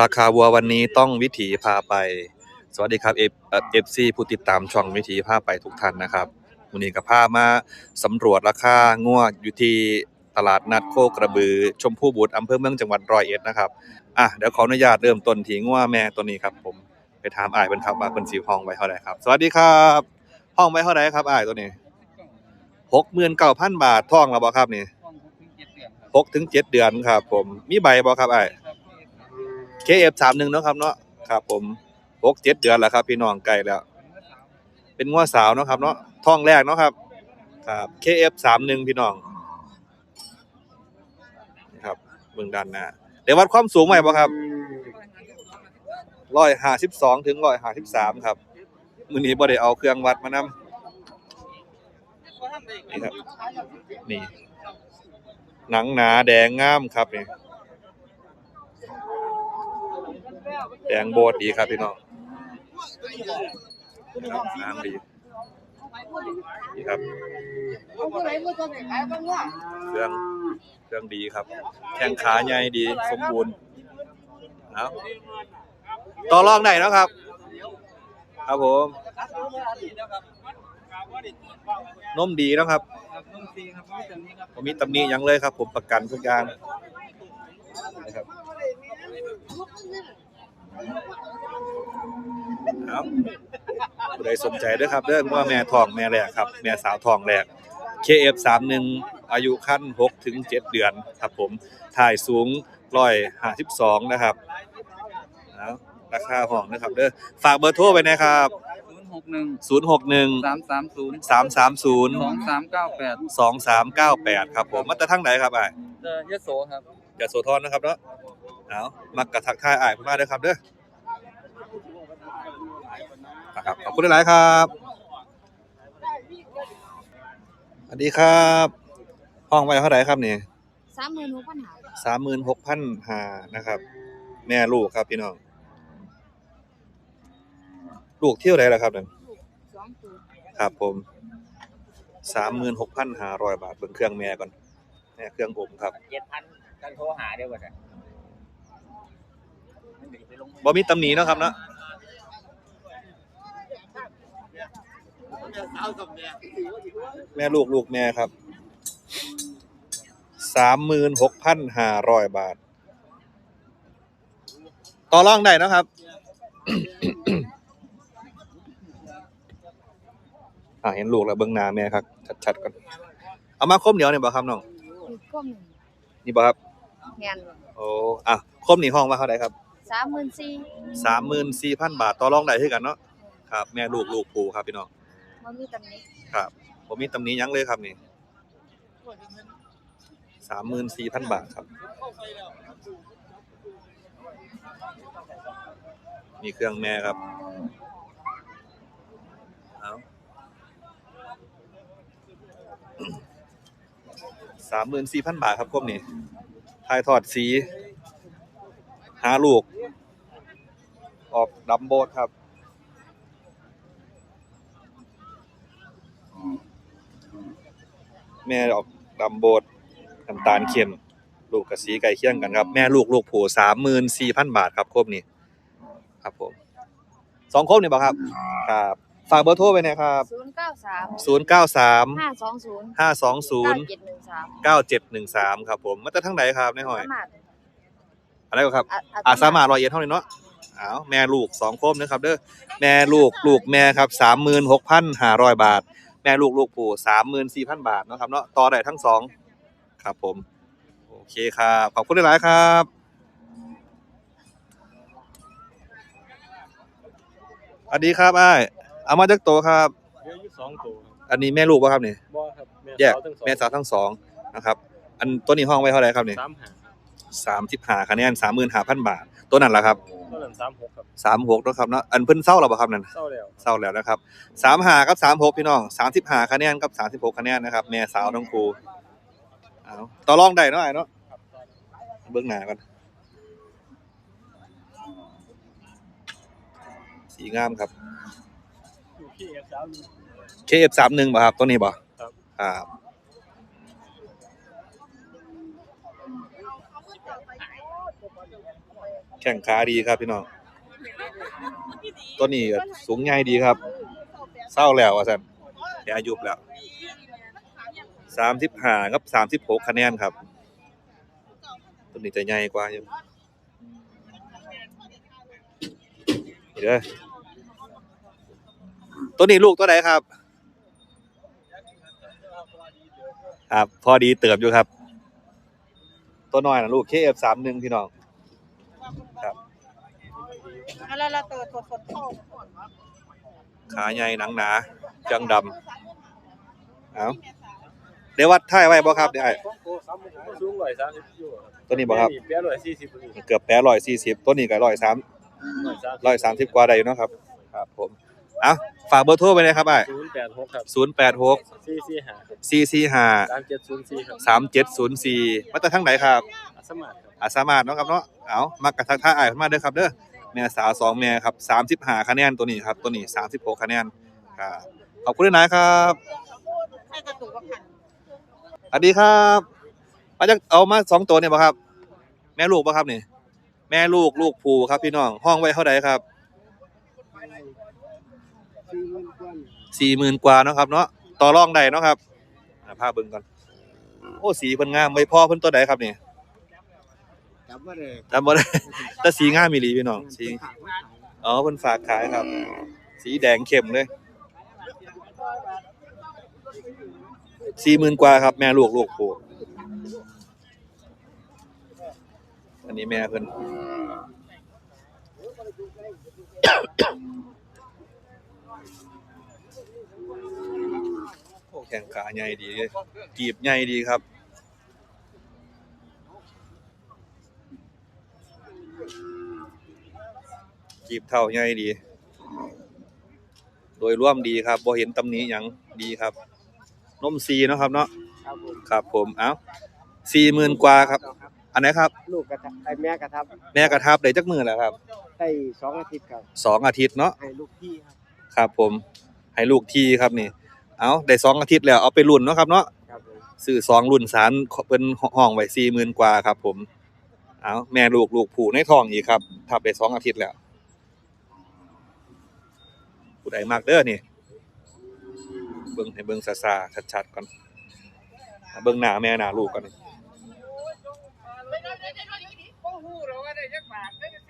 ราคาวัววันนี้ต้องวิถีพาไป สวัสดีครับเอฟเอฟซีผู้ติดตามช่องวิถีพาไปทุกท่านนะครับวันนี้กับพามาสำรวจราคางัวอยู่ที่ตลาดนัดโคกระบือ ชมพู่บุตรอำเภอเมืองจังหวัดร้อยเอ็ดนะครับอะเดี๋ยวขออนุญาตเริ่มต้นที่งัวแม่ตัวนี้ครับ ผมไปถามอ้ายเพิ่นครับว่าเพิ่นสิห้องไว้เท่าไหร่ครับ สวัสดีครับ ห้องไว้เท่าไหร่ครับอ้ายตัวนี้69,000บาทท่องแล้วบ่ครับนี่หกถึงเจ็ดเดือนครับ ผมมีใบบ่ครับอ้าย KF31 เนาะครับเนาะครับผมหกเจ็ดเดือนแล้วครับ พี่น้องไก่แล้ว เป็นงัวสาวเนาะครับเนาะท้องแรกเนาะครับ ครับ KF31 พี่น้องนะครับเบื้องด้านหน้าเดี๋ยววัดความสูงใหม่บ่ครับ152ถึง153ครับมือนี้บ่ได้เอาเครื่องวัดมานำนี่ครับ นี่ หนังหนาแดงงามครับนี่ แดงโบดดีครับพี่น้องน้ำดีนี่ครับเครื่องเครื่องดีครับ แข้งขาใหญ่ดีสมบูรณ์เอาต่อรองไหนนะครับ ครับผม นมดีนะครับผมมีตำหนิยังเลยครับ ผมประกันทุกอย่างนะครับ ครับผู้ใดสนใจเด้วยครับเรื่องว่าแม่ทองแม่แรกครับ แม่สาวทองแรก KF31 อายุขั้น6ถึง7เดือนครับผมถ่ายสูง152นะครับเอาราคาห้องนะครับเด้อฝากเบอร์โทรไว้นะครับศูนย์หกหนึ่ง061สามสามศูนย์330สองสามเก้าแปด2398 ครับผมมาแต่ทางไหนครับอ้ายเจอยโสครับ อย่าโสธรนะครับเนาะ เอามักกะทักทายอ้ายเพิ่นมาเด้อครับเด้อนะครับขอบคุณหลายๆครับสวัสดีครับ ห้องไว้เท่าไหร่ครับนี่สามหมื่นหกพันหาสามหมื่นหกพันหานะครับ แม่ลูกครับพี่น้อง ลูกเที่ยวไหนล่ะครับนั่นสองตัวครับผมสามหมื่นหกพันห้าร้อยบาทเบิ่งเครื่องแม่ก่อนแม่เครื่องอมครับ เจ็ดพันกันโทรหาได้บ่เนี่ย บ่มีตำหนิเนาะครับเนาะแม่ลูกลูกแม่ครับสามหมื่นหกพันห้าร้อยบาท ต่อรองได้เนาะครับอ่าเห็นลูกแล้วเบิ่งหน้าแม่ครับ ชัดๆก่อนเอามาคมเดียวเนี่ยบ่ครับน้องอีกก้มหนึ่งนี่บ่ครับเงินโอ้อะคมนี่ห้องว่าเท่าไหร่ครับ สามหมื่นสี่สามหมื่นสี่พันบาทต่อรองได้คือกันเนาะครับ แม่ลูกลูกผูครับพี่น้องมันมีตำหนิครับผมมีตำหนี้ยั้งเลยครับนี่สามหมื่นสี่พันบาทครับ มีเครื่องแม่ครับเอาสามหมื่นสี่พันบาทครับครบนี่ทายทอดสี หาลูก ออกดำโบดครับแม่ออกดำโบดน้ำตาลเข้มลูกกับสีไก่เคี่ยงกันครับ แม่ลูกลูกผูสามหมื่นสี่พันบาทครับครบนี่ครับผมสองครบนี่บ่ครับ ครับ ฝากเบอร์โทรไปนะครับศูนย์เก้าสามศูนย์เก้าสามห้าสองศูนย์ห้าสองศูเก้านย์เจ็ดหนึ่งสามเก้าเจ็ดหนึ่งสามครับผมมาจากทางไหนครับในหอยสามารถ อะไรก็ครับอะอาสามารถรอยเย็นเท่านี้เนาะอ้าวแม่ลูกสองโคมนะครับเด้อแม่ลูกลูกแม่ครับสามหมื่นหกพันห้าร้อยบาท แม่ลูกลูกปู่สามหมื่นสี่พันบาทเนาะครับเนาะต่อได้ทั้งสองครับผม โอเคครับขอบคุณหลายๆครับสวัสดีครับอ้ายเอามาจากโตวครับเหลืออยู่สองตัวครับอันนี้แม่ลูกป่ะครับนี่บ่ครับแม่แยกสาวทั้งสองแม่สาวทั้งสองนะครับ อันตัวนี้ห้องไว้เท่าไหร่ครับนี่สามหา สามสิบห้าคะแนนสามหมื่นห้าพันบาท ตัวนั้นล่ะครับต้นนั้นสามหกครับสามหกนะครับเนาะอันเพิ่นเศร้าหรอเปล่าครับนั่นเศร้าแล้วเศร้าแล้วนะครับสามหากับสามหกพี่น้องสามสิบหาคะแนนกับสามสิบหกคะแนนนะครับแม่สาวทั้งครูเอาต่อรองได้เนาะไอ้เนาะเบื้องหน้ากันสีงามครับอยู่ที่เอฟสามอยู่ KF สามหนึ่งป่ะครับตัวนี้ป่ะครับ ครับ แข้งขาดีครับพี่น้องตัวนี้ก็สูงใหญ่ดีครับเศร้าแล้วว่าซั่นแกอายุแล้ว35กับ36คะแนนครับ ตัวนี้จะใหญ่กว่าอยู่นี่เด้อตัวนี้ลูกตัวไหนครับ ครับ พอดีเติบอยู่ครับ ตัวน้อยนะลูก KF31 พี่น้อง ครับแล้วเราตัวตัวคนเข้าขาใหญ่หนังหนา จังดำเอาเดี๋ยววัดท่ายไว้บ่ครับเดี๋ยวไอ้สูงร้อยสามสิบอยู่ครับตัวนี้บ่ครับแปดร้อยสี่สิบพอดีเกือบแปดร้อยสี่สิบตัวนี้ก็ร้อยสามร้อยสามร้อยสามสิบกว่าได้อยู่เนาะครับ ครับผมเอาฝากเบอร์โทรไปเลยครับไอ้ศูนย์แปดหกครับศูนย์แปดหกสี่สี่ห้าสี่สี่ห้าสามเจ็ดศูนย์สี่ครับสามเจ็ดศูนย์สี่มาจากทางไหนครับอัสมาร์ทครับ อาสามารถเนาะครับเนาะเอามากระทักท่าไอ้ายมาเด้อครับเด้อแม่สาวสองแม่ครับสามสิบห้าคะแนนตัวนี้ครับตัวนี้สามสิบหกคะแนนครับขอบคุณด้วยนะครับสวัสดีครับมาจากเอามาสองตัวเนี่ยป่ะครับ แม่ลูกป่ะครับนี่แม่ลูกลูกผูครับพี่น้องห้องไว้เท่าไหร่ครับสี่หมื่นกว่าเนาะครับเนาะต่อรองได้เนาะครับอ่าพาเบิ่งก่อนโอ้สีเพิ่นงามไว้พ่อเพิ่นตัวใดครับนี่ จำว่าเลยจำบ่ได้ แต่สีงามมีหลีพี่น้องสีอ๋อเพิ่นฝากขายครับ สีแดงเข้มเลยสี่หมื่นกว่าครับ แม่ลูกลูกผูอันนี้แม่เพิ่นโอ้แข่งขาใหญ่ดีเลยกีบใหญ่ดีครับ กีบเท่าใหญ่ดี โดยร่วมดีครับบ่เห็นตำหนิหยังดีครับนมซีเนาะครับเนาะครับผมครับผมเอ้าสี่หมื่นกว่าครับ อันไหนครับ ลูกกระทับไอ้แม่กระทับแม่กระทับได้จักมือแล้วครับได้สองอาทิตย์ครับสองอาทิตย์เนาะให้ลูกพี่ครับครับผม ให้ลูกทีครับนี่ เอาได้สองอาทิตย์แล้วเอาไปรุ่นเนาะครับเนาะครับผมซื้อสองรุ่นสารเป็นห้องไว้สี่หมื่นกว่าครับ ผม เอาแม่ลูกลูกผูในท้องอีกครับทับได้สองอาทิตย์แล้ว ผู้ใดมากเด้อนี่ เบิ่งให้เบิ่งซาซาๆชัดๆก่อนเบิ่งหน้าแม่หน้าลูกก่อน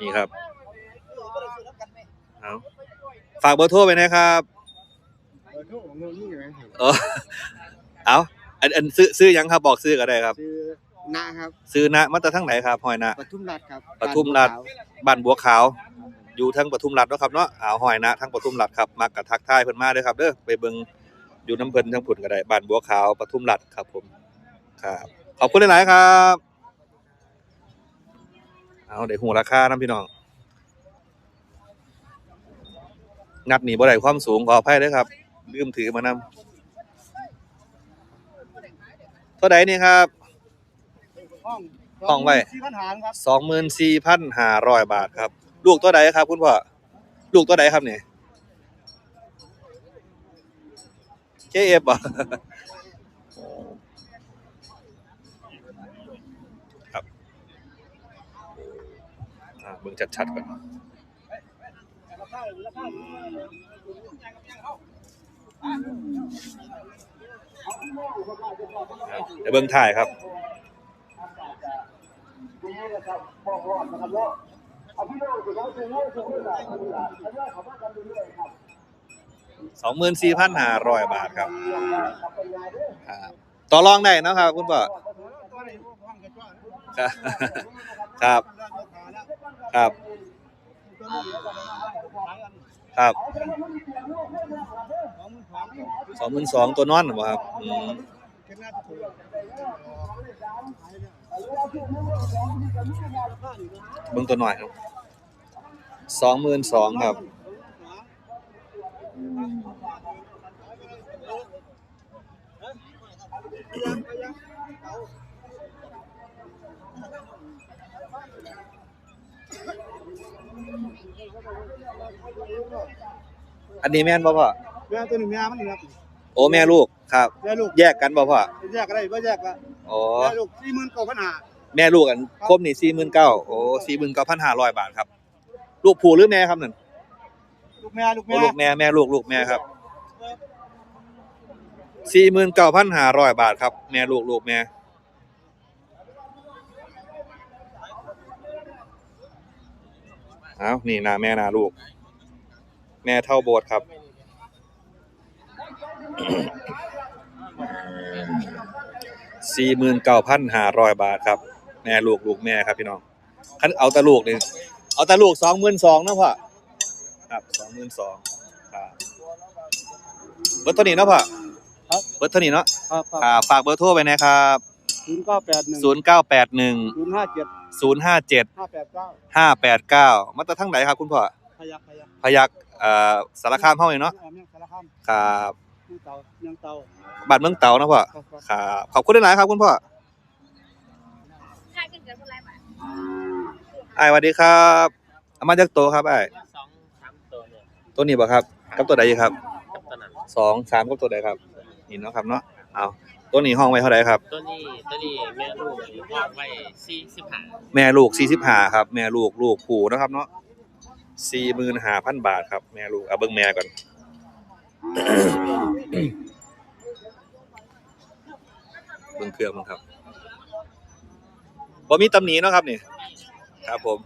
นี่ครับเอาฝากเบอร์โทรไปนะครับ เออทุกของเงินนี่ไงเออเอาอันอันซื้อซื้อหยังครับบอกซื้อก็ได้ครับ ซื้อนะครับ ซื้อนะมาจากทางไหนครับหอยนะปทุมรัฐครับปทุมรัฐบ้านบัวขาว อยู่ทั้งปทุมรัฐเนาะครับเนาะอ่าวหอยนะทั้งปทุมรัฐครับมากระทักทายเพิ่นมาเด้อครับเด้อไปเบิ่งอยู่น้ำเพิ่นทั้งผุนก็ได้บ้านบัวขาวปทุมรัฐครับผมครับขอบคุณหลายๆครับเอาได้หูราคานํพี่น้องงัดหนีบ่ได้ความสูงขออภัยเด้อครับลืมถือมานำเท่าใดนี่ครับห้องห้องไว้สี่พันหารครับสองหมื่นสี่พันห้าร้อยบาทครับ ลูกตัวใดครับ คุณพ่อลูกตัวใดครับเนี่ยเคเอฟอะครับอ่าเบิ่งชัดๆก่อนเดี๋ยวเบิ่งถ่ายครับ สองหมื่นสี่พันห้าร้อยบาทครับครับต่อรองได้นะครับคุณพ่อครับ ครับ ครับครับสองหมื่นสองตัวนอนหรือเปล่าครับ เบิ่งตัวหน่อยครับสองหมื่นสองครับอันนี้แม่นบ่พ่อแม่ตัวหนึ่งแม่มันครับ โอ้แม่ลูกครับ แม่ลูกแยกกันบ่พ่อแยกอะไรก็แยกละอ๋อแม่ลูกสี่หมื่นเก้าพันหาแม่ลูกอันครบนี่สี่หมื่นเก้าโอ้สี่หมื่นเก้าพันห้าร้อยบาทครับ ลูกผู้หรือแม่ครับนั่นลูกแม่ลูกโอ้แม่ลูกแม่แม่ลูกลูกแม่ครับสี่หมื่นเก้าพันห้าร้อยบาทครับ แม่ลูกลูกแม่เอานี่นาแม่นาลูก แม่เท่าโบสถ์ครับ สี่หมื่นเก้าพันห้าร้อยบาทครับ แม่ลูกลูกแม่ครับพี่น้องคันเอาแตะลูกนี่เอาแตะลูกสองหมื่นสองนะพ่อครับสองหมื่นสองครับเบอร์โทรนี้เนาะพ่อครับเบอร์โทรนี้เนาะครับคครับรับฝากเบอร์โทรไปนะครับศูนย์เก้าแปดหนึ่งศูนย์เก้าแปดหนึ่งศูนย์ห้าเจ็ดศูนย์ห้าเจ็ดห้าแปดเก้าห้าแปดเก้ามาจากทั้งไหนครับคุณพ่อ พยักพยักพยักเอ่อสารคามเฮานี่เนาะเมียงสารคามครับเมียงเตาเมียงเตาบ้านเมืองเต๋านะพ่อครับครับครับขอบคุณหลายๆครับคุณพ่อใช่กันกันเท่าไหร่บาทไอ้ายสวัสดีครับเอามาจากโตครับไอ้ายสองสามตัวเนี่ยตัวนี้บ่ครับกับตัวใดอีกครับกับตัวนั้นสองสามกับตัวใดครับนี่เนาะครับเนาะเอาตัวนี้ห้องไว้เท่าไหร่ครับ ตัวนี้ตัวนี้แม่ลูกนี่วางไว้สี่สิบห้าแม่ลูกสี่สิบห้าครับ แม่ลูกลูกผูนะครับเนาะสี่หมื่นห้าพันบาทครับ แม่ลูกเอาเบิ้งแม่ก่อน เบิ้งเครื่องมันครับบ่มีตำหนิเนาะครับนี่ครับผม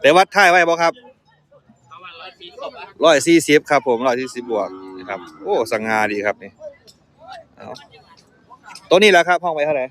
แต่วัดท้ายไว้บ่ครับร้อยสี่สิบครับ ผมร้อยสี่สิบบวกนะครับ โอ้สง่าดีครับนี่ตัวนี้แหละครับ ห้องไว้เท่าไหร่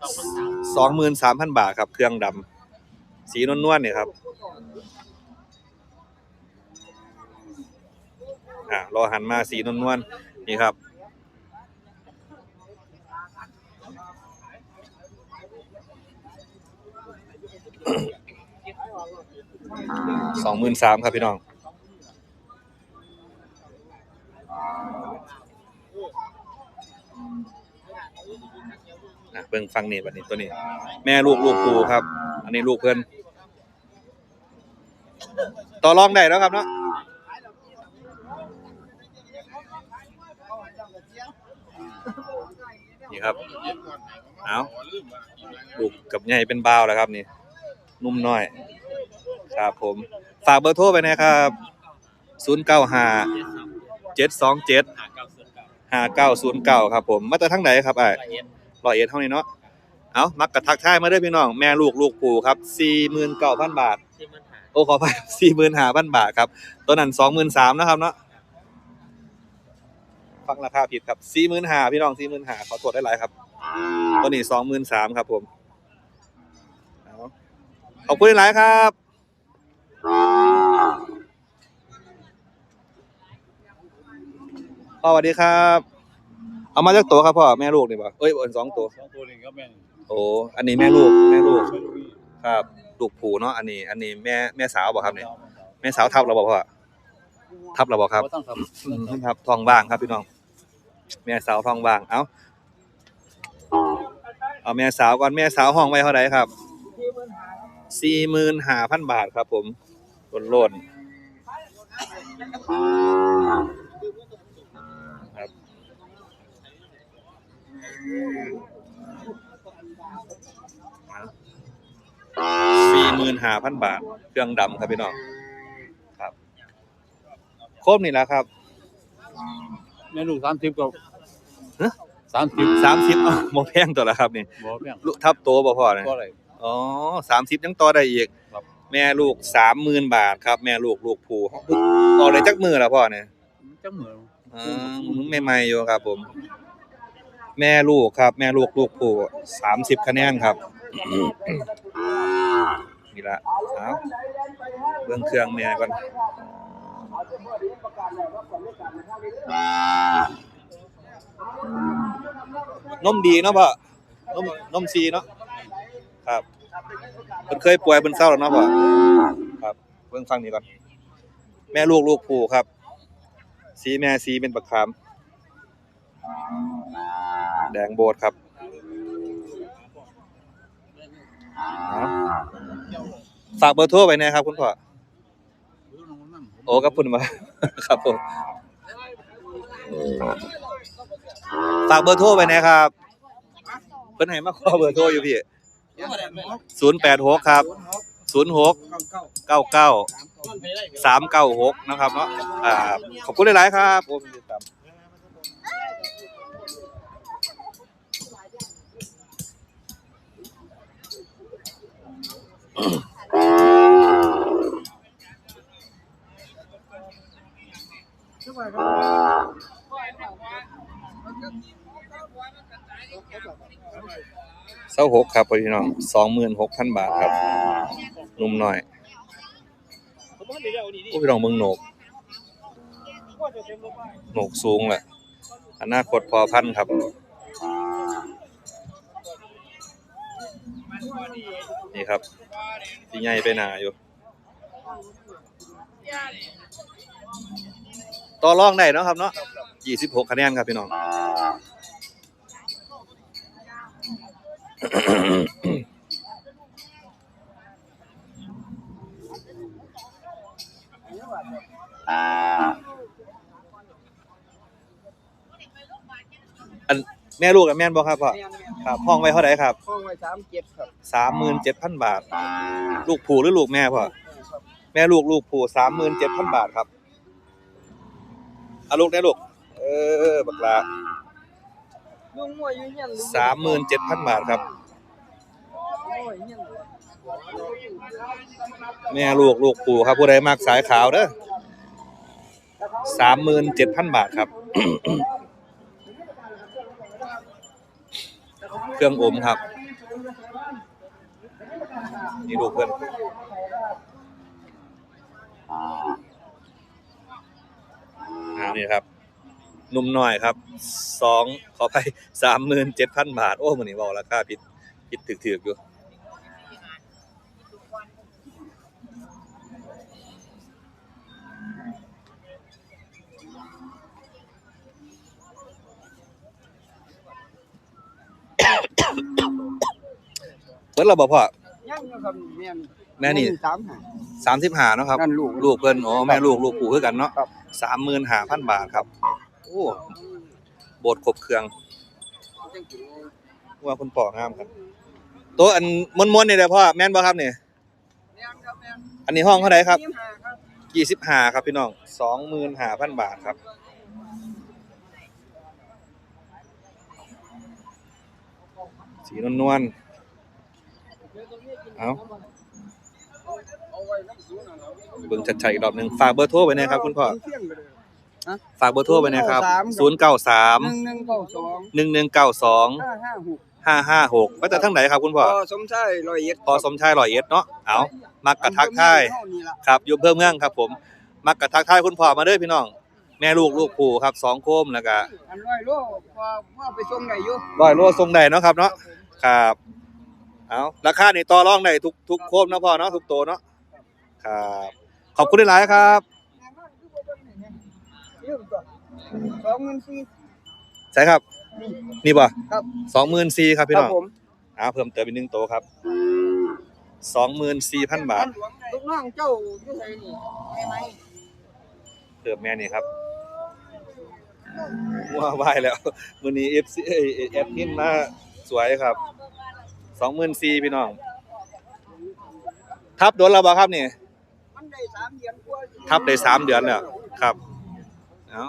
สองพันสามสองหมื่นสามพันบาทครับ เครื่องดำสีนวลๆเนี่ยครับ อ่ารอหันมาสีนวลๆนี่ครับสองหมื่นสามครับพี่น้องอะเบิ่งฟังนี่บัดนี้ตัวนี้ แม่ลูกลูกปูครับ อันนี้ลูกเพื่อน ต่อรองได้แล้วครับเนาะนี่ครับเอาลูกกับใหญ่เป็นบ่าวแล้วครับนี่ นุ่มน้อย ครับผม ฝากเบอร์โทรไปนะครับศูนย์เก้าห้าเจ็ดสองเจ็ดห้าเก้าศูนย์เก้าครับผม มาจากทางไหนครับไอ้ร้อยเอ็ดเท่านี้เนาะ เอามักกะทักทายมาด้พี่น้อง แม่ลูกลูกปู่ครับสี่หมื่นเก้าพันบาท โอ้ขอไปสี่หมื่นห้าพันบาทครับตัวนั้นสองหมื่นสามนะครับเนาะฟังราคาผิดครับสี่หมื่นห้าพี่น้องสี่หมื่นห้าขอตรวจได้หลายครับ ตัวนี้สองหมื่นสามครับผมเอาขอบคุณหลายครับพ่อสวัสดีครับ เอามาจากตัวครับพ่อแม่ลูกนี่ป่ะเอ้ยเอินสองตัวสองตัวนี้ก็แม่นโอ้อันนี้แม่ลูกแม่ลูกไม่รู้นี่ครับ ลูกผูเนาะอันนี้ อันนี้แม่แม่สาวบ่ครับเนี่ยแม่สาวทับเราบ่พ่อทับเราบ่ครับต้องทอืมครับทองว่างครับพี่น้อง แม่สาวทองว่างเอ้าเอาแม่สาวก่อนแม่สาวห้องไว้เท่าไหร่ครับสี่หมื่นห้าพันบาทครับ ผมล้นล้นๆครับ สี่หมื่นห้าพันบาท เครื่องดำครับพี่น้อง ครับ โคมนี่แหละครับ แม่ลูกสามสิบกับฮะ สามสิบสามสิบโมแพงตัวละครับนี่บ่แม่งลูกทับโตบ่พ่อเนี่ย ก็อะไรอ๋อสามสิบยังต่อได้อีกครับ แม่ลูกสามหมื่นบาทครับ แม่ลูกลูกผูต่อเลยจักมือละพ่อเนี่ยจังเหมือนอืมใหม่ๆอยู่ครับผม แม่ลูกครับ แม่ลูกลูกผูสามสิบคะแนนครับ นี่ละเอาเบื้องเครื่องแม่ก่อนนมดีเนาะพ่อนมนมซีเนาะครับเพิ่นเคยป่วยเพิ่นเศร้าแล้วเนาะพ่อครับเบิ่งฟังนี่ก่อนแม่ลูกลูกผูครับ สีแม่สีเป็นบักขามแดงโบดครับ เอาฝากเบอร์โทรไปนะครับคุณพ่อ โอ้ครับคุณมา ครับผม ฝากเบอร์โทรไปนะครับ เพิ่นให้มาขอเบอร์โทรอยู่พี่086ครับ06 99 396นะครับเนาะ อ่า ขอบคุณหลาย ๆ ครับโอ้ติดตาม เศร้าหกครับพี่น้องสองหมื่นหกพันบาทครับนุ่มหน่อยโอ้พี่น้องเมืองโหนกโหนกสูงแหละอนาคตพอพันครับ ใหญ่ไปหนาอยู่ต่อรองได้เนาะครับเนาะ26คะแนนครับพี่น้องอันแม่ลูกกับแม่นบ่ครับพ่อ ครับห้องไว้เท่าไหร่ครับห้องไว้สามเจ็ดครับสามหมื่นเจ็ดพันบาท ลูกผูหรือลูกแม่พ่อแม่ลูกลูกผูสามหมื่นเจ็ดพันบาทครับเอาลูกได้ลูก เออบักลาลุงมวยอยู่เงี้ยลุงสามหมื่นเจ็ดพันบาทครับมวยเงี้ยแม่ลูกลูกผูครับผู้ใดมากสายขาวเด้อสามหมื่นเจ็ดพันบาทครับ เค รื่อง อม ครับ นี่ลูกเพื่อนอ่านี่ครับหนุ่มน้อยครับสองขอไปสามหมื่นเจ็ดพันบาท โอ้มันนี่บอกราคาผิดผิดถือๆอยู่ เพิ่นเราบอกพ่อยังอยู่ครับแม่นแม่นี่สามหาสามสิบห้าเนาะครับนั่นลูกลูกเพิ่นอ๋อแม่ลูกลูกปู่คือกันเนาะครับสามหมื่นห้าพันบาทครับโอ้โบดครบเครื่องว่าคุณพ่องามครับตัวอันม้วนๆนี่แหละพ่อแม่นบ่ครับนี่แม่นครับแม่นอันนี้ห้องเท่าไหร่ครับยี่สิห้าครับยี่สิบห้าครับพี่น้องสองหมื่นห้าพันบาทครับสีนวลๆ เอาเอาไว้น้ำสูงน่ะเราเบิ่งชัดๆอีกรอบหนึงฝากเบอร์โทรไปนะครับคุณพ่อเที่ยงไปเลยฝากเบอร์โทรไปนะครับศูนย์093เก้าสามหนึ่งหนึ่งเก้าสองหนึ่งหนึ่งเก้าสองห้าห้าหกห้าห้าหกว่าแต่ทั้งไหนครับคุณพ่อพอสมชายร้อยเอ็ดพอสมชายร้อยเอ็ดเนาะเอามักกะทักทายเท่านี้ล่ะครับอยู่เพิ่มเมืองครับ ผมมักกะทักทายคุณพ่อมาเด้อพี่น้อง แม่ลูกลูกปู่ครับสองโคมแล้วก็อันร้อยโลพอว่าไปส่งได้อยู่ร้อยโลทรงใดเนาะครับเนาะครับ เอาราคานี่ต่อรองได้ทุกทุกโคมเนาะพ่อเนาะทุกโตวเนาะครับขอบคุณหลายๆครับเรื่องก่อนสองหมื่นสี่ใช่ครับ นี่ป่ะครับสองหมื่นสี่ครับพี่ครัน้องผมอ่าเพิ่มเติมอีกหนึ่งโตวครับสองหมื่นสี่พันบาทลูกน้องเจ้าอยู่ไสนี่แม่ไหมเติมแม่นี่ครับว่าไหวแล้วมื้อนี้ FC เอ้ยแอดมินมาสวยครับ 24,000พี่น้อง ทับโดนแล้วบ่ครับนี่มันได้สามเดือนกว่าทับได้สามเดือนแล้วครับเอา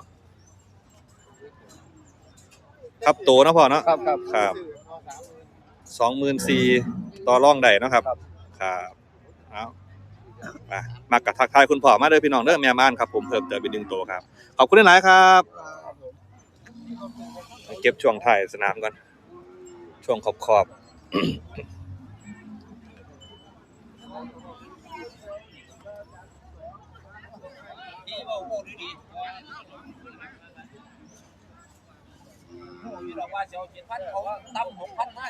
ทับโตเนาะพ่อเนาะครับครับครับ24,000ต่อรองได้เนาะครับ ครับเอาอะมากระทักทายคุณพ่อมาเด้อพี่น้องเด้อแม่ม่านครับผมเพิ่มเติมอีกหนึ่งตัวครับ ขอบคุณหลายๆครับ เก็บช่วงถ่ายสนามก่อน ช่วงขอบขอบ อยู่ดอกว่าเสียวเจ็ดพันเขาตั้มหกพันห้า